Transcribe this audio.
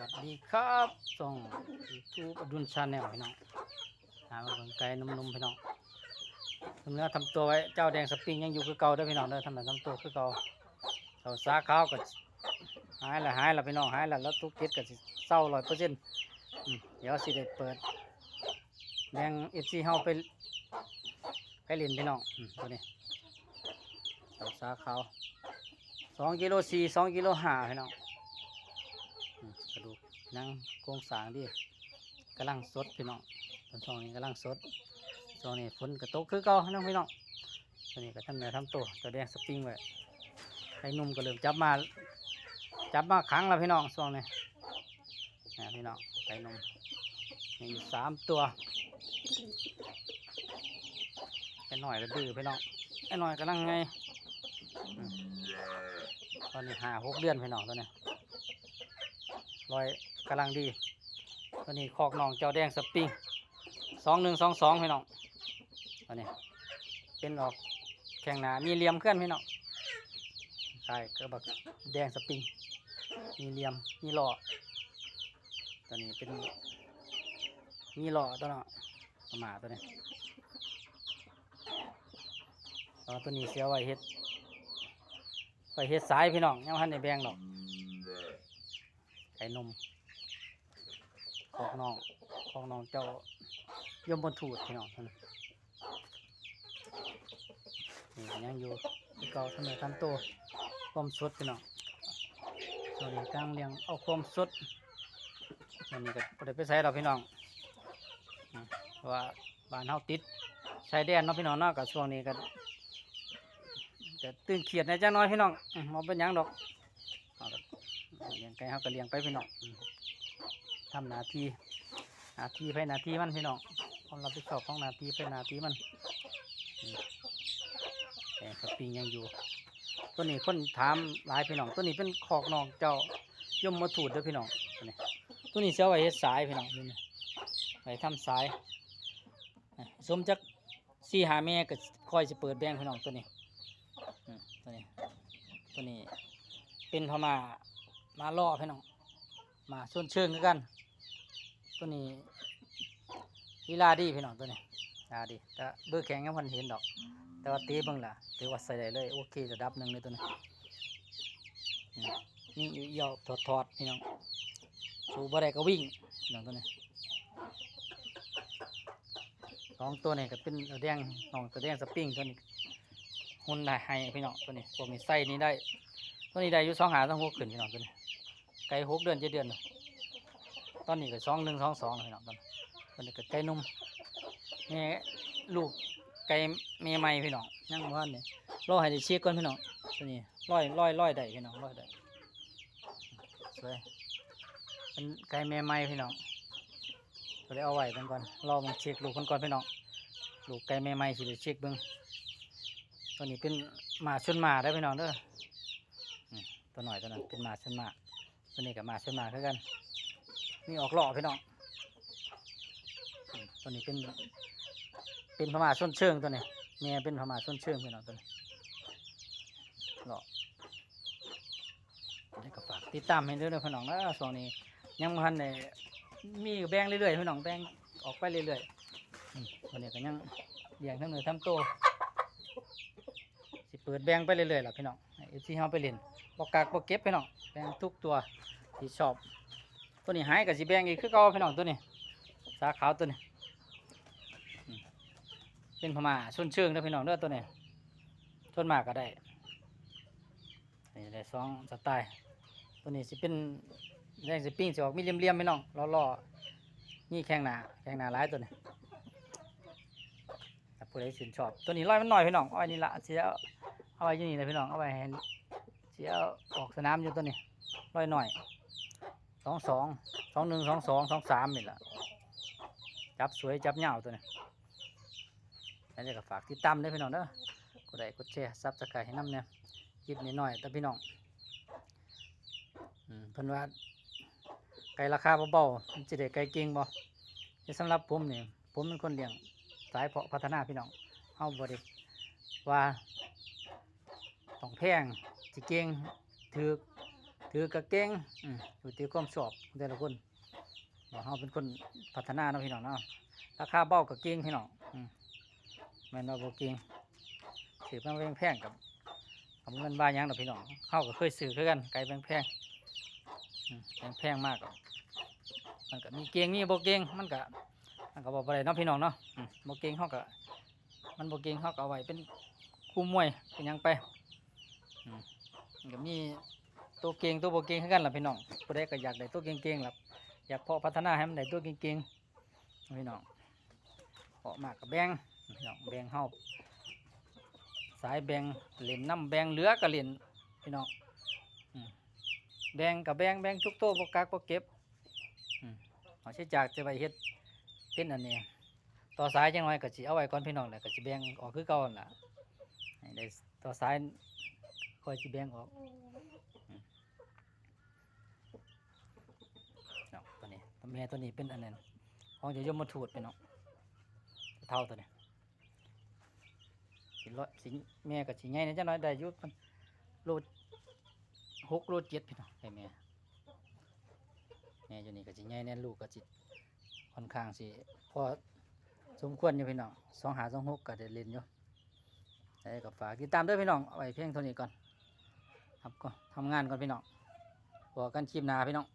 วัสดีครับส่องยูทูบอดุลชาแนลพี่น้องหามาเบิ่งไก่นมๆพี่น้องทำเนื้อทำตัวไว้ เจ้าแดงสปริงยังอยู่คือเก่าเด้พี่น้องเด้อทำเนื้อทำตัวคือเก่าเขาสาขาวก็หายละหายละพี่น้องหายละแล้วทุกเก็ดก็สิเศร้าร้อยเปอร์เซ็นต์เดี๋ยวสิได้เปิดแดงเอฟซีเฮาไปไปเล่นพี่น้องตัวนี้เขาสาขาวสองกิโลสี่สองกิโลห้าพี่น้อง นังโครงสร้างดีกำลังสดพี่น้องตอนช่วงนี้กำลังสดช่วงนี้ฝนกระตกคือเก่าน้องพี่น้องตอนนี้ก็ทำเนื้อทำตัวตัวแดงสปริงไว้ไข่นุ่มก็เริ่มจับมาจับมาขังแล้วพี่น้องช่วงนี้นี่พี่น้องไข่นุ่มนี่สามตัวไอ้หน่อยก็ดื้อพี่น้องไอ้หน่อยกำลังไงตอนนี้หาหกเดือนพี่น้องตอนนี้รอย กำลังดีตัวนี้คอกน้องเจ้าแดงสปริงสองหนึ่งสองสองพี่น้องตัวนี้เป็นออกแข่งหนามีเหลี่ยมเคลื่อนพี่น้องใช่ก็บักแดงสปริงมีเหลี่ยมมีหล่อตัวนี้เป็นมีหล่อตัวเนาะหมาตัวนี้ตัวนี้เสียไว้เฮ็ดไว้เฮ็ดสายพี่น้องยังบ่ทันได้แบ่งดอกไก่นม ของน้องของน้องเจ้ายมบนถูดพี่น้องท่านนี่ยังอยู่ที่เก่าเสมอทำตัวความสดพี่น้องตอนนี้กลังเลี้ยงเอาความสดตอนนี้ก็บ่ได้ไปใส่เราพี่น้องเพราะว่าบ้านเฮาติดชายแดนเนาะพี่น้องเนาะกับช่วงนี้ก็จะตื่นเครียดในจังน้อยพี่น้องมบ่เป็นยังดอกเอก็เลี้ยงไก่เขาก็เลี้ยงไปพี่น้อง ทำหน้าที่หน้าที่ไปหน้าที่มันพี่น้องความรับผิดชอบของหน้าที่ไปหน้าที่มันแต่สปริงยังอยู่ ตัวนี้คนถามหลายพี่น้อง ตัวนี้เป็นขอกนองเจ้ายมมาถูดด้อพี่น้องตัวนี้เสียไว้เฮ็ดสายพี่น้องนี่ไว้ทำสายสมจักสี่หาแม่ก็คอยจะเปิดแบงพี่น้องตัวนี้ตัวนี้ ตัวนี้เป็นพม่ามาล่อพี่น้อง มาชวนเชิงคือกัน ตัวนี้ลีลาดีพี่น้องตัวนี้ลีลาดีแต่เบื่อแข็งยังพันเห็นดอก แต่ว่าตีเบิ่งล่ะถือว่าใส่ได้เลยโอเคระดับหนึ่งเลยตัวนี้นี่อยู่เอี่ยวถอดถอดๆพี่น้องสูบอะไรก็วิ่งพี่น้องตัวนี้สองตัวนี้ก็เป็นตัวแดงน้องตัวแดงสปริงตัวนี้หุ่นได้ให้พี่น้องตัวนี้พวกนี้ใส่นี้ได้ตัวนี้ได้อยู่สองหาสองหกขึ้นพี่น้องตัวนี้ไก่หกเดือนเจ็ดเดือนเลย ตอนนี้ก็สองหนึ่งสองสองพี่น้องตอนตอนนี้ก็ไก่นุ่มแม่ลูกไก่แม่ใหม่พี่น้องยังบ่ทันเนี่ยรอให้ได้เช็คก่อนพี่น้องตัวนี้ร้อยร้อยร้อยได้พี่น้องร้อยได้สวยเป็นไก่แม่ใหม่พี่น้องก็เลยเอาไว้กันก่อนรอมันเช็คลูกคนก่อนพี่น้องลูกไก่แม่ใหม่สิได้เช็คเบิ่งตัวนี้เป็นหมาชนหมาได้พี่น้องเด้อตัวหน่อยตัวนั้นเป็นหมาชนหมาตัวนี้กับหมาชนหมาคือกัน นี่ออกหล่อพี่น้องตัวนี้เป็นเป็นพม่าส้นเชิงตัวนี้เมียเป็นพม่าส้นเชิงพี่น้องตัวนี้หล่ออันนี้ก็ฝากติดตามให้ด้วยนะพี่น้องนะส่วนนี้ยังมันเนี่ยมีแบ่งเรื่อยๆพี่น้องแบ่งออกไปเรื่อยๆอืมตัวนี้ก็ยังเลี้ยงทั้งเนื้อทั้งตัวสิเปิดแบ่งไปเรื่อยๆล่ะพี่น้องเอฟซีเฮาไปเล่นบอกกากบอกเก็บพี่น้องแบ่งทุกตัวที่ชอบ ตัวนี้หายกับสีแบงอีกคือเก่าพี่น้องตัวนี้สาขาวตัวนี้เป็นพม่าชนเชิงนะพี่น้องเด้อตัวนี้ชนมากก็ได้นี่ได้สองสไตล์ตัวนี้สิเป็นแรงสิปิ้งสิออกมีเหลี่ยมๆพี่น้องล่อๆนี่แข้งหนาแข้งหนาหลายตัวนี้แต่ผู้ใดชื่นชอบ ตัวนี้ร้อยมันหน่อยพี่น้องเอาไว้นี่ละเสียเอาไว้อยู่นี่เลยพี่น้องเอาไว้ให้เสียออกสนามอยู่ตัวนี้ร้อยหน่อย สองสองสองหนึ่งสองสองสองสามนี่แหละจับสวยจับเหงาตัวนี้แล้วจะก็ฝากติดตามด้พี่น้องเด้อกดไลค์กดแชร์ซับสไครต์ให้น้ำเนี่ยคลิปนิดหน่อยแต่พี่น้องเพิ่นว่าไก่ราคาเบาๆจะได้ไก่เก่งบ่สำหรับผมนี่ผมเป็นคนเลี้ยงสายเพาะพัฒนาพี่น้องเฮาบ่ได้ว่าต้องแพงสิเก่งถือ ถือกระเก่งอยู่ที่ความชอบแต่ละคนว่าเฮาเป็นคนพัฒนาเนาะพี่น้องเนาะราคาเบ้ากระเก่งพี่น้องแม่นว่าบ่เก่งถือมาแพงกับกับเงินบาหยังดอกพี่น้องเฮาก็เคยซื้อคือกันไก่แพงๆอืมแพงมากมันก็มีเก่งมีบ่เก่งมันก็มันก็บ่บ่ได้เนาะพี่น้องเนาะบ่เก่งเฮาก็มันบ่เก่งเฮาก็เอาไว้เป็นคู่มวยเป็นยังไปอืมมันก็มี ตัวเก่งตัวบ่เก่งคือกันล่ะพี่น้องผู้ใดก็อยากได้ตัวเก่งๆล่ะอยากเพาะพัฒนาให้มันได้ตัวเก่งๆพี่น้องเพาะมากกับแบงพี่น้องแบงเฮาสายแบงเล่นน้ำแบงเหลือก็เล่นพี่น้องแบงกับแบงแบงทุกโตวบ่กักบ่เก็บอืมเอาใช้จากจะไปเฮ็ดเป็นอันนี้ต่อสายจังหน่อยก็สิเอาไว้ก่อนพี่น้องแล้วก็สิแบงออกคือเก่านั่นล่ะได้ต่อสายคอยสิแบงออก เนาะตัวนี้ตัว แม่ตัวนี้เป็นอันนั้นของจะยมมาถูดไปเนาะเท่าตัวนี้สิร้อยสิแม่กับสิใหญ่เนี่ยจะน้อยได้ยุมันโลหกโลเจ็ดพี่เนาะไอ้แม่แม่อยู่นี่กับสิใหญ่เนี่ยลูกกับสิตค่อนข้างสิพอสมควรอยู่พี่น้องสองหาสองหกก็ได้เล่นอยู่แต่กับฝากติดตามด้วยพี่น้องเอาไว้เพียงเท่านี้ก่อนครับก็ทำงานก่อนพี่น้องพอกันคลิปหนาพี่น้อง